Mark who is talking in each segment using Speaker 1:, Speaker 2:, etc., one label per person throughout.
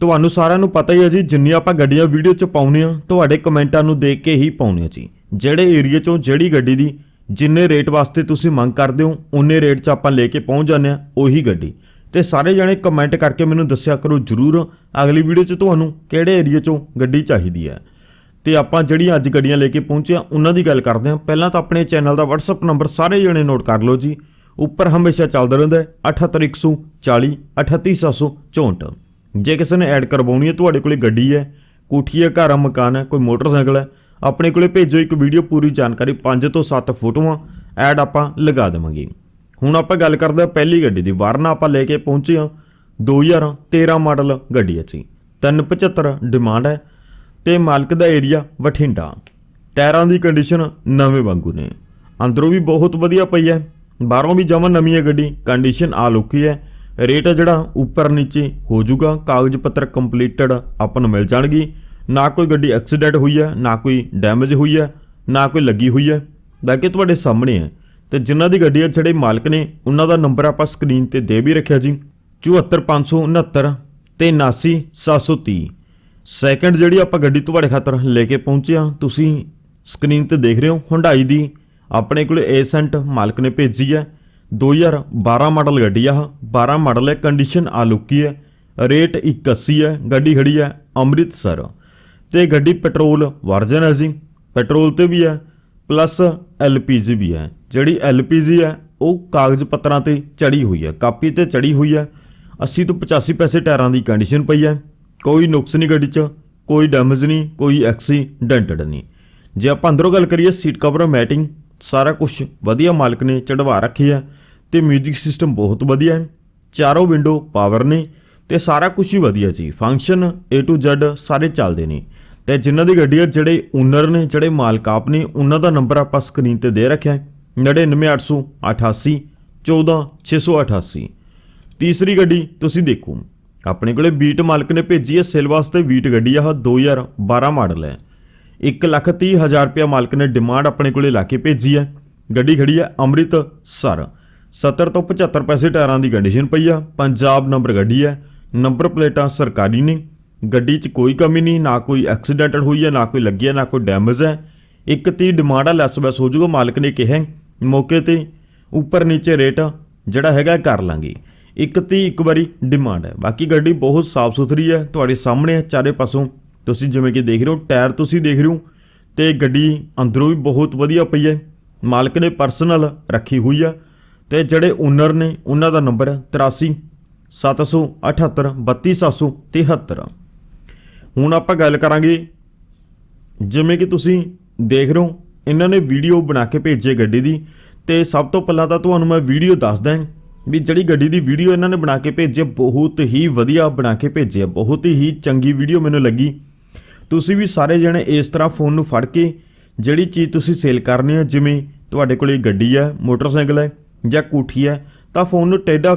Speaker 1: ਤੁਹਾਨੂੰ ਸਾਰਿਆਂ ਨੂੰ ਪਤਾ ਹੀ ਹੈ ਜੀ ਜਿੰਨੀ ਆਪਾਂ ਗੱਡੀਆਂ ਵੀਡੀਓ 'ਚ ਪਾਉਨੇ ਆ ਤੁਹਾਡੇ ਕਮੈਂਟਾਂ ਨੂੰ ਦੇਖ ਕੇ ਹੀ ਪਾਉਨੇ ਆ ਜੀ। ਜਿਹੜੇ ਏਰੀਆ 'ਚੋਂ ਜਿਹੜੀ ਗੱਡੀ ਦੀ ਜਿੰਨੇ ਰੇਟ ਵਾਸਤੇ ਤੁਸੀਂ ਮੰਗ ਕਰਦੇ ਹੋ ਉਨੇ ਰੇਟ 'ਚ ਆਪਾਂ ਲੈ ਕੇ ਪਹੁੰਚ ਜਾਂਦੇ ਆ ਉਹੀ ਗੱਡੀ। ਤੇ ਸਾਰੇ ਜਣੇ ਕਮੈਂਟ ਕਰਕੇ ਮੈਨੂੰ ਦੱਸਿਆ ਕਰੋ ਜਰੂਰ, ਅਗਲੀ ਵੀਡੀਓ 'ਚ ਤੁਹਾਨੂੰ ਕਿਹੜੇ ਏਰੀਆ 'ਚੋਂ ਗੱਡੀ ਚਾਹੀਦੀ ਹੈ। ਤੇ ਆਪਾਂ ਜਿਹੜੀਆਂ ਅੱਜ ਗੱਡੀਆਂ ਲੈ ਕੇ ਪਹੁੰਚੇ ਆ ਉਹਨਾਂ ਦੀ ਗੱਲ ਕਰਦੇ ਹਾਂ। ਪਹਿਲਾਂ ਤਾਂ ਆਪਣੇ ਚੈਨਲ ਦਾ WhatsApp ਨੰਬਰ ਸਾਰੇ ਜਣੇ ਨੋਟ ਕਰ ਲਓ ਜੀ। ਉੱਪਰ ਹਮੇਸ਼ਾ ਚੱਲਦਾ ਰਹਿੰਦਾ ਹੈ 78140 38764 ਜੇ ਕਿਸੇ ਨੇ ਐਡ ਕਰਵਾਉਣੀ ਹੈ, ਤੁਹਾਡੇ ਕੋਲੇ ਗੱਡੀ ਹੈ, ਕੋਠੀ ਹੈ, ਘਰ ਆ ਮਕਾਨ ਹੈ, ਕੋਈ ਮੋਟਰਸਾਈਕਲ ਹੈ, ਆਪਣੇ ਕੋਲੇ ਭੇਜੋ ਇੱਕ ਵੀਡੀਓ ਪੂਰੀ ਜਾਣਕਾਰੀ 5 ਤੋਂ 7 ਫੋਟੋਆਂ, ਐਡ ਆਪਾਂ ਲਗਾ ਦੇਵਾਂਗੇ। ਹੁਣ ਆਪਾਂ ਗੱਲ ਕਰਦੇ ਹਾਂ ਪਹਿਲੀ ਗੱਡੀ ਦੀ, ਵਾਰਨਾ ਆਪਾਂ ਲੈ ਕੇ ਪਹੁੰਚੇ ਹਾਂ 2013 ਮਾਡਲ ਗੱਡੀ ਹੈ ਜੀ। 375 ਡਿਮਾਂਡ ਹੈ ਤੇ ਮਾਲਕ ਦਾ ਏਰੀਆ ਬਠਿੰਡਾ। ਟਾਇਰਾਂ ਦੀ ਕੰਡੀਸ਼ਨ ਨਵੇਂ ਵਾਂਗੂ ਨੇ। ਅੰਦਰੋਂ ਵੀ ਬਹੁਤ ਵਧੀਆ ਪਈ ਹੈ, ਬਾਹਰੋਂ ਵੀ ਜਮਨ ਨਵੀਂ ਹੈ ਗੱਡੀ ਕੰਡੀਸ਼ਨ ਆ ਲੁਕੀ ਹੈ। ਰੇਟ ਜਿਹੜਾ ਉੱਪਰ ਨੀਚੇ ਹੋ ਜਾਊਗਾ ਕਾਗਜ਼ ਪੱਤਰ ਕੰਪਲੀਟਡ ਆਪਾਂ ਨੂੰ ਮਿਲ ਜਾਣਗੇ। ਨਾ ਕੋਈ ਗੱਡੀ ਐਕਸੀਡੈਂਟ ਹੋਈ ਹੈ, ਨਾ ਕੋਈ ਡੈਮੇਜ ਹੋਈ ਹੈ, ਨਾ ਕੋਈ ਲੱਗੀ ਹੋਈ ਹੈ। ਬਾਕੀ ਤੁਹਾਡੇ ਸਾਹਮਣੇ ਹੈ। ਤੇ ਜਿਨ੍ਹਾਂ ਦੀ ਗੱਡੀ ਹੈ ਜਿਹੜੇ ਮਾਲਕ ਨੇ, ਉਹਨਾਂ ਦਾ ਨੰਬਰ ਆਪਾਂ ਸਕਰੀਨ ਤੇ ਦੇ ਵੀ ਰੱਖਿਆ ਜੀ। 74569 ਤੇ 79730 ਸੈਕੰਡ ਜਿਹੜੀ ਆਪਾਂ ਗੱਡੀ ਤੁਹਾਡੇ ਖਾਤਰ ਲੈ ਕੇ ਪਹੁੰਚੇ ਆ ਤੁਸੀਂ ਸਕਰੀਨ ਤੇ ਦੇਖ ਰਹੇ ਹੋ ਹੁੰਡਾਈ ਦੀ ਆਪਣੇ ਕੋਲ ਏਸੈਂਟ ਮਾਲਕ ਨੇ ਭੇਜੀ ਹੈ। 2012 ਮਾਡਲ ਗੱਡੀ ਆ 12 ਮਾਡਲ ਹੈ ਕੰਡੀਸ਼ਨ ਆ ਹੈ ਰੇਟ 81 ਹੈ, ਗੱਡੀ ਖੜੀ ਹੈ ਅੰਮ੍ਰਿਤਸਰ। ਤੇ ਗੱਡੀ ਪੈਟਰੋਲ ਵਰਜਨ ਹੈ ਜੀ ਪੈਟਰੋਲ ਤੇ ਵੀ ਹੈ ਪਲੱਸ ਐਲਪੀਜੀ ਵੀ ਹੈ। ਜਿਹੜੀ ਐਲਪੀਜੀ ਹੈ, ਉਹ ਕਾਗਜ਼ ਪੱਤਰਾਂ ਤੇ ਚੜੀ ਹੋਈ ਹੈ, ਕਾਪੀ ਤੇ ਚੜੀ ਹੋਈ ਹੈ। 80 ਤੋਂ 85 ਪੈਸੇ ਟਾਇਰਾਂ ਦੀ ਕੰਡੀਸ਼ਨ ਪਈ ਹੈ। ਕੋਈ ਨੁਕਸ ਨਹੀਂ ਗੱਡੀ 'ਚ, ਕੋਈ ਡੈਮੇਜ ਨਹੀਂ, ਕੋਈ ਐਕਸੀਡੈਂਟਡ ਨਹੀਂ। ਜੇ ਆਪਾਂ ਅੰਦਰੋਂ ਗੱਲ ਕਰੀਏ ਸੀਟ ਕਵਰ ਮੈਟਿੰਗ ਸਾਰਾ ਕੁਝ ਵਧੀਆ ਮਾਲਕ ਨੇ ਚੜਵਾ ਰੱਖੀ ਹੈ। ਤੇ 뮤직 ਸਿਸਟਮ ਬਹੁਤ ਵਧੀਆ ਹੈ। ਚਾਰੋਂ ਵਿੰਡੋ ਪਾਵਰ ਨੇ ਤੇ ਸਾਰਾ ਕੁਝ ਹੀ ਵਧੀਆ ਜੀ। ਫੰਕਸ਼ਨ A to Z ਸਾਰੇ ਚੱਲਦੇ ਨੇ। ਤੇ ਜਿਨ੍ਹਾਂ ਦੀ ਗੱਡੀ ਹੈ ਜਿਹੜੇ ਓਨਰ ਨੇ, ਜਿਹੜੇ ਮਾਲਕ ਆਪ ਨੇ, ਉਹਨਾਂ ਦਾ ਨੰਬਰ ਆਪਾਂ ਸਕਰੀਨ ਤੇ ਦੇ ਰੱਖਿਆ ਹੈ। 99888 14688 ਤੀਸਰੀ ਗੱਡੀ ਤੁਸੀਂ ਦੇਖੋ। ਆਪਣੇ ਕੋਲੇ ਬੀਟ ਮਾਲਕ ਨੇ ਭੇਜੀ ਹੈ। ਸੇਲ ਵਾਸਤੇ ਬੀਟ ਗੱਡੀ ਆ 2012 ਮਾਡਲ ਹੈ। 130000 ਰੁਪਇਆ ਮਾਲਕ ਨੇ ਡਿਮਾਂਡ ਆਪਣੇ ਕੋਲੇ ਲਾ ਕੇ ਭੇਜੀ ਹੈ। ਗੱਡੀ ਖੜੀ ਹੈ ਅੰਮ੍ਰਿਤਸਰ। 70 ਤੋਂ 75 ਪੈਸੇ ਟਾਇਰਾਂ ਦੀ ਕੰਡੀਸ਼ਨ ਪਈ ਆ। ਪੰਜਾਬ ਨੰਬਰ ਗੱਡੀ ਹੈ। ਨੰਬਰ ਪਲੇਟਾਂ ਸਰਕਾਰੀ ਨੇ। ਗੱਡੀ 'ਚ ਕੋਈ ਕਮੀ ਨਹੀਂ, ਨਾ ਕੋਈ ਐਕਸੀਡੈਂਟਡ ਹੋਈ ਹੈ, ਨਾ ਕੋਈ ਲੱਗੀ ਹੈ, ਨਾ ਕੋਈ ਡੈਮੇਜ ਹੈ। ਇੱਕ ਤੀ ਡਿਮਾਂਡ ਆ ਲੈਸ ਬੈਸ ਹੋ ਜਾਊਗਾ, ਮਾਲਕ ਨੇ ਕਿਹਾ ਮੌਕੇ ਤੇ ਉੱਪਰ ਨੀਚੇ ਰੇਟ ਜਿਹੜਾ ਹੈਗਾ ਕਰ ਲਾਂਗੇ। ਇੱਕ ਤੀ ਇੱਕ ਵਾਰੀ ਡਿਮਾਂਡ ਹੈ। ਬਾਕੀ ਗੱਡੀ ਬਹੁਤ ਸਾਫ਼ ਸੁਥਰੀ ਹੈ, ਤੁਹਾਡੇ ਸਾਹਮਣੇ ਹੈ, ਚਾਰੇ ਪਾਸੋਂ। ਤੁਸੀਂ ਜਿਵੇਂ ਕਿ ਦੇਖ ਰਹੇ ਹੋ, ਟਾਇਰ ਤੁਸੀਂ ਦੇਖ ਰਹੇ ਹੋ, ਤੇ ਗੱਡੀ ਅੰਦਰੋਂ ਵੀ ਬਹੁਤ ਵਧੀਆ ਪਈ ਹੈ। ਮਾਲਕ ਨੇ ਪਰਸਨਲ ਰੱਖੀ ਹੋਈ ਆ। ਤੇ ਜਿਹੜੇ ਓਨਰ ਨੇ, ਉਹਨਾਂ ਦਾ ਨੰਬਰ ਹੈ 83 778 32773 ਹੁਣ ਆਪਾਂ ਗੱਲ ਕਰਾਂਗੇ, ਜਿਵੇਂ ਕਿ ਤੁਸੀਂ ਦੇਖ ਰਹੇ ਹੋ, ਇਹਨਾਂ ਨੇ ਵੀਡੀਓ ਬਣਾ ਕੇ ਭੇਜੀ ਗੱਡੀ ਦੀ। ਤੇ ਸਭ ਤੋਂ ਪਹਿਲਾਂ ਤਾਂ ਤੁਹਾਨੂੰ ਮੈਂ ਵੀਡੀਓ ਦੱਸਦਾ ਹਾਂ ਵੀ ਜਿਹੜੀ ਗੱਡੀ ਦੀ ਵੀਡੀਓ ਇਹਨਾਂ ਨੇ ਬਣਾ ਕੇ ਭੇਜੀ ਬਹੁਤ ਹੀ ਵਧੀਆ ਬਣਾ ਕੇ ਭੇਜੀ ਹੈ, ਬਹੁਤ ਹੀ ਚੰਗੀ ਵੀਡੀਓ ਮੈਨੂੰ ਲੱਗੀ। ਤੁਸੀਂ ਵੀ ਸਾਰੇ ਜਣੇ ਇਸ ਤਰ੍ਹਾਂ ਫੋਨ ਨੂੰ ਫੜ ਕੇ ਜਿਹੜੀ ਚੀਜ਼ ਤੁਸੀਂ ਸੇਲ ਕਰਨੀ ਹੈ, ਜਿਵੇਂ ਤੁਹਾਡੇ ਕੋਲੇ ਗੱਡੀ ਹੈ, ਮੋਟਰਸਾਈਕਲ ਹੈ ਜਾਂ ਕੋਠੀ ਹੈ, ਤਾਂ ਫੋਨ ਨੂੰ ਟੇਢਾ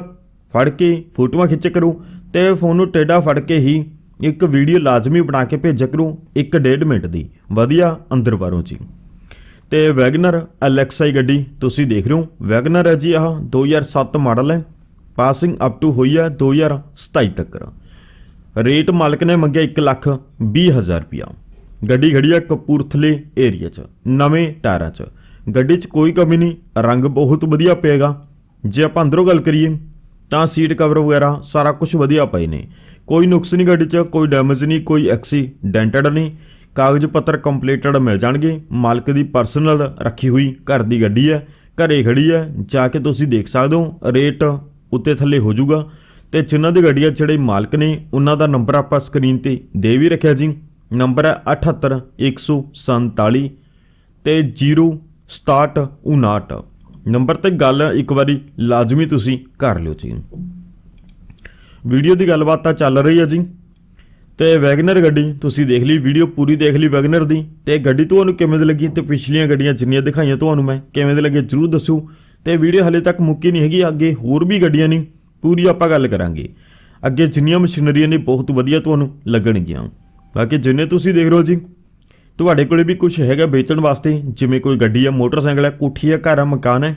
Speaker 1: ਫੜ ਕੇ ਫੋਟੋਆਂ ਖਿੱਚ ਕਰੋ ਤੇ ਫੋਨ ਨੂੰ ਟੇਢਾ ਫੜ ਕੇ ਹੀ ਇੱਕ ਵੀਡੀਓ ਲਾਜ਼ਮੀ ਬਣਾ ਕੇ ਭੇਜਿਆ ਕਰੋ 1.5 ਮਿੰਟ ਦੀ। ਵਧੀਆ ਅੰਦਰ ਬਾਹਰੋਂ ਜੀ। ਤੇ ਵੈਗਨਰ ਅਲੈਕਸਾਈ ਗੱਡੀ, ਤੁਸੀਂ ਦੇਖ ਰਹੇ ਹੋ ਵੈਗਨਰ ਹੈ ਜੀ ਆਹ 2007 ਮਾਡਲ ਹੈ। ਪਾਸਿੰਗ ਅਪ ਟੂ ਹੋਈ ਹੈ 2027 ਤੱਕ। ਰੇਟ ਮਾਲਕ ਨੇ ਮੰਗਿਆ 1 ਲੱਖ 20 ਹਜ਼ਾਰ ਰੁਪਿਆ ਗੱਡੀ ਖੜੀ ਹੈ ਕਪੂਰਥਲੇ ਏਰੀਆ 'ਚ, ਨਵੇਂ ਟਾਇਰਾਂ 'ਚ। ਗੱਡੀ 'ਚ ਕੋਈ ਕਮੀ ਨਹੀਂ, ਰੰਗ ਬਹੁਤ ਵਧੀਆ ਪਏਗਾ। ਜੇ ਆਪਾਂ ਅੰਦਰੋਂ ਗੱਲ ਕਰੀਏ, ਤਾਂ ਸੀਟ ਕਵਰ ਵਗੈਰਾ ਸਾਰਾ ਕੁਝ ਵਧੀਆ ਪਏ ਨੇ। ਕੋਈ ਨੁਕਸ ਨਹੀਂ ਗੱਡੀ 'ਚ, ਕੋਈ ਡੈਮੇਜ ਨਹੀਂ, ਕੋਈ ਐਕਸੀਡੈਂਟਡ ਨਹੀਂ। ਕਾਗਜ਼ ਪੱਤਰ ਕੰਪਲੀਟਡ ਮਿਲ ਜਾਣਗੇ, ਮਾਲਕ ਦੀ ਪਰਸਨਲ ਰੱਖੀ ਹੋਈ ਘਰ ਦੀ ਗੱਡੀ ਹੈ, ਘਰੇ ਖੜੀ ਹੈ, ਜਾ ਕੇ ਤੁਸੀਂ ਦੇਖ ਸਕਦੇ ਹੋ, ਰੇਟ ਉੱਤੇ ਥੱਲੇ ਹੋ ਜਾਊਗਾ। ਤੇ ਜਿਨ੍ਹਾਂ ਦੀ ਗੱਡੀਆਂ ਜਿਹੜੇ ਮਾਲਕ ਨੇ, ਉਹਨਾਂ ਦਾ ਨੰਬਰ ਆਪਾਂ ਸਕਰੀਨ ਤੇ ਦੇ ਵੀ ਰੱਖਿਆ ਜੀ। ਨੰਬਰ ਹੈ 78147 ਤੇ 06759 ਨੰਬਰ ਤੇ ਗੱਲ ਇੱਕ ਵਾਰੀ ਲਾਜ਼ਮੀ ਤੁਸੀਂ ਕਰ ਲਿਓ ਜੀ ਵੀਡੀਓ ਦੀ ਗੱਲਬਾਤ ਤਾਂ ਚੱਲ ਰਹੀ ਹੈ ਜੀ। ਤੇ ਵੈਗਨਰ ਗੱਡੀ, ਤੁਸੀਂ ਦੇਖ ਲਈ, ਵੀਡੀਓ ਪੂਰੀ ਦੇਖ ਲਈ ਵੈਗਨਰ ਦੀ। ਤੇ ਗੱਡੀ ਤੁਹਾਨੂੰ ਕਿਵੇਂ ਦੀ ਲੱਗੀ? ਤੇ ਪਿਛਲੀਆਂ ਗੱਡੀਆਂ ਜਿੰਨੀਆਂ ਦਿਖਾਈਆਂ ਤੁਹਾਨੂੰ ਮੈਂ, ਕਿਵੇਂ ਦੀ ਲੱਗੇ ਜਰੂਰ ਦੱਸੋ ਤੇ ਵੀਡੀਓ ਹਲੇ ਤੱਕ ਮੁੱਕੀ ਨਹੀਂ ਹੈਗੀ, ਅੱਗੇ ਹੋਰ ਵੀ ਗੱਡੀਆਂ ਨਹੀਂ ਪੂਰੀ ਆਪਾਂ ਗੱਲ ਕਰਾਂਗੇ। ਅੱਗੇ ਜਿੰਨੀਆਂ ਮਸ਼ੀਨਰੀਆਂ ਨੇ, ਬਹੁਤ ਵਧੀਆ ਤੁਹਾਨੂੰ ਲੱਗਣਗੀਆਂ। ਬਾਕੀ ਜਿੰਨੇ ਤੁਸੀਂ ਦੇਖ ਰਹੇ ਹੋ ਜੀ ਤੁਹਾਡੇ ਕੋਲੇ ਵੀ ਕੁਝ ਹੈਗਾ ਵੇਚਣ ਵਾਸਤੇ? ਜਿਵੇਂ ਕੋਈ ਗੱਡੀ ਹੈ ਮੋਟਰਸਾਈਕਲ ਹੈ, ਕੋਠੀ ਹੈ, ਘਰ ਹੈ, ਮਕਾਨ ਹੈ?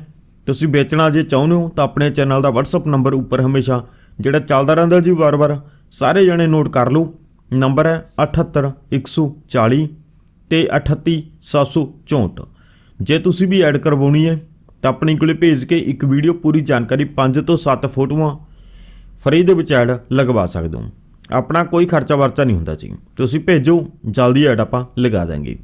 Speaker 1: ਤੁਸੀਂ ਵੇਚਣਾ ਜੇ ਚਾਹੁੰਦੇ ਹੋ, ਤਾਂ ਆਪਣੇ ਚੈਨਲ ਦਾ WhatsApp ਨੰਬਰ ਉੱਪਰ ਹਮੇਸ਼ਾ, ਜਿਹੜਾ ਚੱਲਦਾ ਰਹਿੰਦਾ ਜੀ ਵਾਰ-ਵਾਰ ਸਾਰੇ ਜਣੇ ਨੋਟ ਕਰ ਲਓ। ਨੰਬਰ ਹੈ 78140 ਤੇ 38764 ਜੇ ਤੁਸੀਂ ਵੀ ਐਡ ਕਰਵਾਉਣੀ ਹੈ, ਤਾਂ ਆਪਣੀ ਕੋਲੇ ਭੇਜ ਕੇ ਇੱਕ ਵੀਡੀਓ ਪੂਰੀ ਜਾਣਕਾਰੀ 5 ਤੋਂ 7 ਫੋਟੋਆਂ ਫਰੀ ਦੇ ਵਿੱਚ ਐਡ ਲਗਵਾ ਸਕਦੇ ਹੋ। ਆਪਣਾ ਕੋਈ ਖਰਚਾ ਵਰਚਾ ਨਹੀਂ ਹੁੰਦਾ ਜੀ। ਤੁਸੀਂ ਭੇਜੋ, ਜਲਦੀ ਐਡ ਆਪਾਂ ਲਗਾ ਦਾਂਗੇ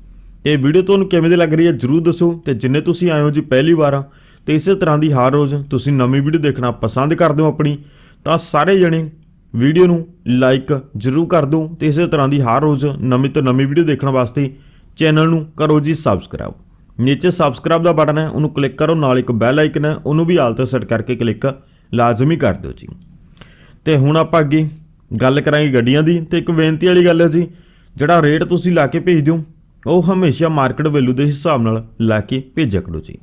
Speaker 1: ਤੇ ਵੀਡੀਓ ਤੁਹਾਨੂੰ ਕਿਵੇਂ ਦੀ ਲੱਗ ਰਹੀ ਹੈ ਜਰੂਰ ਦੱਸੋ ਤੇ ਜਿੰਨੇ ਤੁਸੀਂ ਆਏ ਹੋ ਜੀ ਪਹਿਲੀ ਵਾਰ ਤੇ ਇਸੇ ਤਰ੍ਹਾਂ ਦੀ ਹਰ ਰੋਜ਼ ਤੁਸੀਂ ਨਵੀਂ ਵੀਡੀਓ ਦੇਖਣਾ ਪਸੰਦ ਕਰਦੇ ਹੋ ਆਪਣੀ, ਤਾਂ ਸਾਰੇ ਜਣੇ ਵੀਡੀਓ ਨੂੰ ਲਾਈਕ ਜਰੂਰ ਕਰ ਦਿਓ ਤੇ ਇਸੇ ਤਰ੍ਹਾਂ ਦੀ ਹਰ ਰੋਜ਼ ਨਵੀਂ ਤੋਂ ਨਵੀਂ ਵੀਡੀਓ ਦੇਖਣ ਵਾਸਤੇ ਚੈਨਲ ਨੂੰ ਕਰੋ ਜੀ ਸਬਸਕ੍ਰਾਈਬ। ਨੀਚੇ ਸਬਸਕ੍ਰਾਈਬ ਦਾ ਬਟਨ ਹੈ, ਉਹਨੂੰ ਕਲਿੱਕ ਕਰੋ, ਨਾਲ ਇੱਕ ਬੈਲ ਆਈਕਨ ਹੈ, ਉਹਨੂੰ ਵੀ ਆਲ ਤੇ ਸੈੱਟ ਕਰਕੇ ਕਲਿੱਕ ਲਾਜ਼ਮੀ ਕਰ ਦਿਓ ਜੀ। ਤੇ ਹੁਣ ਆਪਾਂ ਅੱਗੇ ਗੱਲ ਕਰਾਂਗੇ ਗੱਡੀਆਂ ਦੀ ਤੇ ਇੱਕ ਬੇਨਤੀ ਵਾਲੀ ਗੱਲ ਹੈ ਜੀ, ਜਿਹੜਾ ਰੇਟ ਤੁਸੀਂ ਲਾ ਕੇ ਭੇਜ ਦਿਓ, ਉਹ ਹਮੇਸ਼ਾ ਮਾਰਕੀਟ ਵੈਲਿਊ ਦੇ ਹਿਸਾਬ ਨਾਲ ਲਾ ਕੇ ਭੇਜਿਆ ਕਰੋ ਜੀ।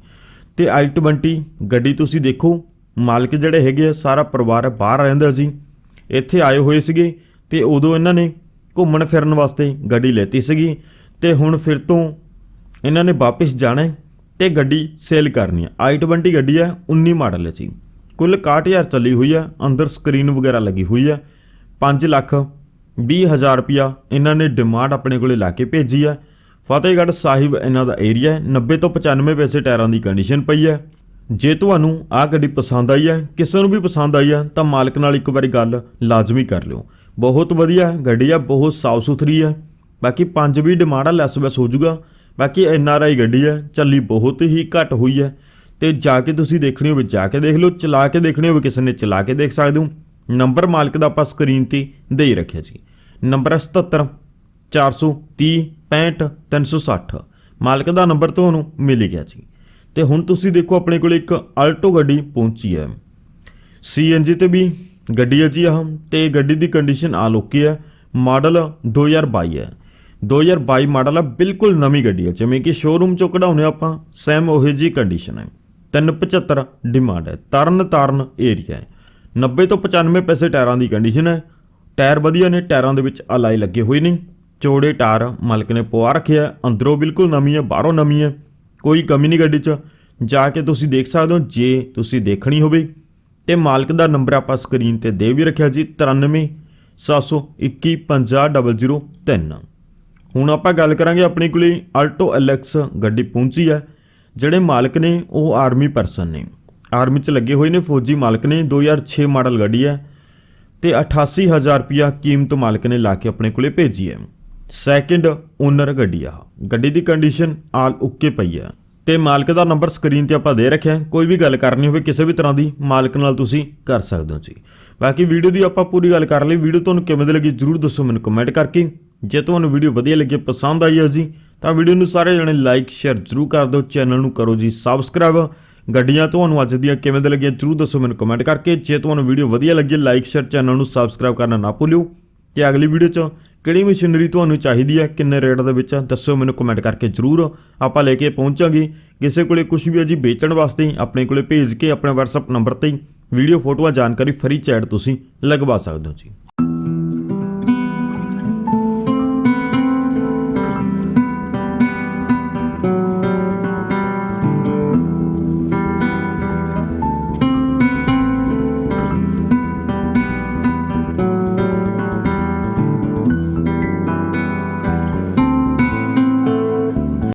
Speaker 1: ਤੇ i20 ਗੱਡੀ ਤੁਸੀਂ ਦੇਖੋ, ਮਾਲਕ ਜਿਹੜੇ ਹੈਗੇ ਆ, ਸਾਰਾ ਪਰਿਵਾਰ ਬਾਹਰ ਰਹਿੰਦਾ ਜੀ। ਇੱਥੇ ਆਏ ਹੋਏ ਸੀਗੇ ਤੇ ਉਦੋਂ ਇਹਨਾਂ ਨੇ ਘੁੰਮਣ ਫਿਰਨ ਵਾਸਤੇ ਗੱਡੀ ਲੈਤੀ ਸੀਗੀ ਤੇ ਹੁਣ ਫਿਰ ਤੋਂ ਇਹਨਾਂ ਨੇ ਵਾਪਸ ਜਾਣਾ ਹੈ ਤੇ ਗੱਡੀ ਸੇਲ ਕਰਨੀ ਹੈ। i20 ਗੱਡੀ ਹੈ 19 ਮਾਡਲ ਹੈ ਜੀ। ਕੁੱਲ 61000 ਚੱਲੀ ਹੋਈ ਹੈ, ਅੰਦਰ ਸਕਰੀਨ ਵਗੈਰਾ ਲੱਗੀ ਹੋਈ ਹੈ। 5 ਲੱਖ 20 ਹਜ਼ਾਰ ਰੁਪਿਆ ਇਹਨਾਂ ਨੇ ਡਿਮਾਂਡ ਆਪਣੇ ਕੋਲੇ ਲਾ ਕੇ ਭੇਜੀ ਹੈ। ਫਤਿਹਗੜ੍ਹ ਸਾਹਿਬ ਇਹਨਾਂ ਦਾ ਏਰੀਆ ਹੈ। 90 ਤੋਂ 95 ਪੈਸੇ ਟਾਇਰਾਂ ਦੀ ਕੰਡੀਸ਼ਨ ਪਈ ਹੈ। ਜੇ ਤੁਹਾਨੂੰ ਆਹ ਗੱਡੀ ਪਸੰਦ ਆਈ ਹੈ, ਕਿਸੇ ਨੂੰ ਵੀ ਪਸੰਦ ਆਈ ਹੈ, ਤਾਂ ਮਾਲਕ ਨਾਲ ਇੱਕ ਵਾਰੀ ਗੱਲ ਲਾਜ਼ਮੀ ਕਰ ਲਿਓ। ਬਹੁਤ ਵਧੀਆ ਗੱਡੀ ਆ ਬਹੁਤ ਸਾਫ਼ ਸੁਥਰੀ ਹੈ। ਬਾਕੀ ਪੰਜ ਵੀ ਡਿਮਾਂਡ ਆ ਲੈਸ ਵੈਸ ਹੋ ਜਾਊਗਾ। ਬਾਕੀ ਐਨ ਆਰ ਆਈ ਗੱਡੀ ਹੈ, ਚੱਲੀ ਬਹੁਤ ਹੀ ਘੱਟ ਹੋਈ ਹੈ। ਤੇ ਜਾ ਕੇ ਤੁਸੀਂ ਦੇਖਣੀ ਹੋਵੇ, ਜਾ ਕੇ ਦੇਖ ਲਓ, ਚਲਾ ਕੇ ਦੇਖਣੀ ਹੋਵੇ, ਕਿਸੇ ਨੇ ਚਲਾ ਕੇ ਦੇਖ ਸਕਦੇ ਹੋ। ਨੰਬਰ ਮਾਲਕ ਦਾ ਆਪਾਂ ਸਕਰੀਨ ਤੇ ਦੇ ਹੀ ਰੱਖਿਆ ਜੀ। ਨੰਬਰ ਹੈ 77 430 65 360 ਮਾਲਕ ਦਾ ਨੰਬਰ ਤੁਹਾਨੂੰ ਮਿਲ ਗਿਆ ਜੀ। ਤੇ ਹੁਣ ਤੁਸੀਂ ਦੇਖੋ ਆਪਣੇ ਕੋਲ ਇੱਕ ਆਲਟੋ ਗੱਡੀ ਪਹੁੰਚੀ ਹੈ। ਸੀਐਨਜੀ ਤੇ ਵੀ ਗੱਡੀ ਹੈ ਜੀ ਆਹ, ਤੇ ਗੱਡੀ ਦੀ ਕੰਡੀਸ਼ਨ ਆ ਲੋਕੀ ਹੈ, ਮਾਡਲ 2022 ਹੈ। 2022 ਮਾਡਲ ਆ, ਬਿਲਕੁਲ ਨਵੀਂ ਗੱਡੀ ਹੈ, ਜਿਵੇਂ ਕਿ ਸ਼ੋਰੂਮ ਚੋਂ ਕਢਾਉਨੇ ਆਪਾਂ ਸੈਮ ਉਹੇ ਜੀ ਕੰਡੀਸ਼ਨ ਹੈ। 375 ਡਿਮਾਂਡ ਹੈ, ਤਰਨ ਤਾਰਨ ਏਰੀਆ ਹੈ। 90 ਤੋਂ 95 ਪੈਸੇ ਟਾਇਰਾਂ ਦੀ ਕੰਡੀਸ਼ਨ ਹੈ। ਟਾਇਰ ਵਧੀਆ ਨੇ, ਟਾਇਰਾਂ ਦੇ ਵਿੱਚ ਅਲਾਈ ਲੱਗੇ ਹੋਏ ਨੇ। ਚੌੜੇ ਟਾਇਰ ਮਾਲਕ ਨੇ ਪਵਾ ਰੱਖਿਆ ਅੰਦਰੋਂ ਬਿਲਕੁਲ ਨਵੀਂ ਹੈ, ਬਾਹਰੋਂ ਨਵੀਂ ਹੈ। ਕੋਈ ਕਮੀ ਨਹੀਂ ਗੱਡੀ 'ਚ। ਜਾ ਕੇ ਤੁਸੀਂ ਦੇਖ ਸਕਦੇ ਹੋ, ਜੇ ਤੁਸੀਂ ਦੇਖਣੀ ਹੋਵੇ। ਤੇ ਮਾਲਕ ਦਾ ਨੰਬਰ ਆਪਾਂ ਸਕਰੀਨ ਤੇ ਦੇ ਵੀ ਰੱਖਿਆ ਜੀ 93 721 50003 ਹੁਣ ਆਪਾਂ ਗੱਲ ਕਰਾਂਗੇ ਆਪਣੇ ਕੋਲੇ ਆਲਟੋ ਐਲਐਕਸ ਗੱਡੀ ਪਹੁੰਚੀ ਹੈ। ਜਿਹੜੇ ਮਾਲਕ ਨੇ, ਉਹ ਆਰਮੀ ਪਰਸਨ ਨੇ। ਆਰਮੀ 'ਚ ਲੱਗੇ ਹੋਏ ਨੇ, ਫੌਜੀ ਮਾਲਕ ਨੇ। 2006 ਮਾਡਲ ਗੱਡੀ ਹੈ ਤੇ 88000 ਰੁਪਿਆ ਕੀਮਤ ਮਾਲਕ ਨੇ ਲਾ ਕੇ ਆਪਣੇ ਕੋਲੇ ਭੇਜੀ ਹੈ। ਸੈਕਿੰਡ ਓਨਰ ਗੱਡੀ ਆ। ਗੱਡੀ ਦੀ ਕੰਡੀਸ਼ਨ ਆਲ ਓਕੇ ਪਈ ਹੈ। ਤੇ ਮਾਲਕ ਦਾ ਨੰਬਰ ਸਕਰੀਨ ਤੇ ਆਪਾਂ ਦੇ ਰੱਖਿਆ ਕੋਈ ਵੀ ਗੱਲ ਕਰਨੀ ਹੋਵੇ, ਕਿਸੇ ਵੀ ਤਰ੍ਹਾਂ ਦੀ, ਮਾਲਕ ਨਾਲ ਤੁਸੀਂ ਕਰ ਸਕਦੇ ਹੋ ਜੀ। ਬਾਕੀ ਵੀਡੀਓ ਦੀ ਆਪਾਂ ਪੂਰੀ ਗੱਲ ਕਰ ਲਈ। ਵੀਡੀਓ ਤੁਹਾਨੂੰ ਕਿਵੇਂ ਦੀ ਲੱਗੀ ਜਰੂਰ ਦੱਸੋ ਮੈਨੂੰ ਕਮੈਂਟ ਕਰਕੇ। ਜੇ ਤੁਹਾਨੂੰ ਵੀਡੀਓ ਵਧੀਆ ਲੱਗੀ, ਪਸੰਦ ਆਈ ਹੈ ਜੀ, ਤਾਂ ਵੀਡੀਓ ਨੂੰ ਸਾਰੇ ਜਣੇ ਲਾਈਕ ਸ਼ੇਅਰ ਜਰੂਰ ਕਰ ਦਿਓ। ਚੈਨਲ ਨੂੰ ਕਰੋ ਜੀ ਸਬਸਕ੍ਰਾਈਬ ਗੱਡੀਆਂ ਤੁਹਾਨੂੰ ਅੱਜ ਦੀਆਂ ਕਿਵੇਂ ਦੇ ਲੱਗੀਆਂ ਜਰੂਰ ਦੱਸੋ ਮੈਨੂੰ ਕਮੈਂਟ ਕਰਕੇ। ਜੇ ਤੁਹਾਨੂੰ ਵੀਡੀਓ ਵਧੀਆ ਲੱਗੀ ਲਾਈਕ ਸ਼ੇਅਰ ਚੈਨਲ ਨੂੰ ਸਬਸਕ੍ਰਾਈਬ ਕਰਨਾ ਨਾ ਭੁੱਲਿਓ। ਤੇ ਅਗਲੀ ਵੀਡੀਓ 'ਚ ਕਿਹੜੀ ਮਸ਼ੀਨਰੀ ਤੁਹਾਨੂੰ ਚਾਹੀਦੀ ਹੈ ਕਿੰਨੇ ਰੇਟ ਦੇ ਵਿੱਚ ਹੈ, ਦੱਸਿਓ ਮੈਨੂੰ ਕਮੈਂਟ ਕਰਕੇ ਜਰੂਰ। ਆਪਾਂ ਲੈ ਕੇ ਪਹੁੰਚਾਂਗੇ। ਕਿਸੇ ਕੋਲੇ ਕੁਝ ਵੀ ਹੈ ਜੀ ਵੇਚਣ ਵਾਸਤੇ ਆਪਣੇ ਕੋਲੇ ਭੇਜ ਕੇ ਆਪਣੇ WhatsApp ਨੰਬਰ ਤੇ ਵੀਡੀਓ ਫੋਟੋਆਂ ਜਾਣਕਾਰੀ ਫਰੀ ਚੈਟ ਤੁਸੀਂ ਲਗਵਾ ਸਕਦੇ ਹੋ ਜੀ।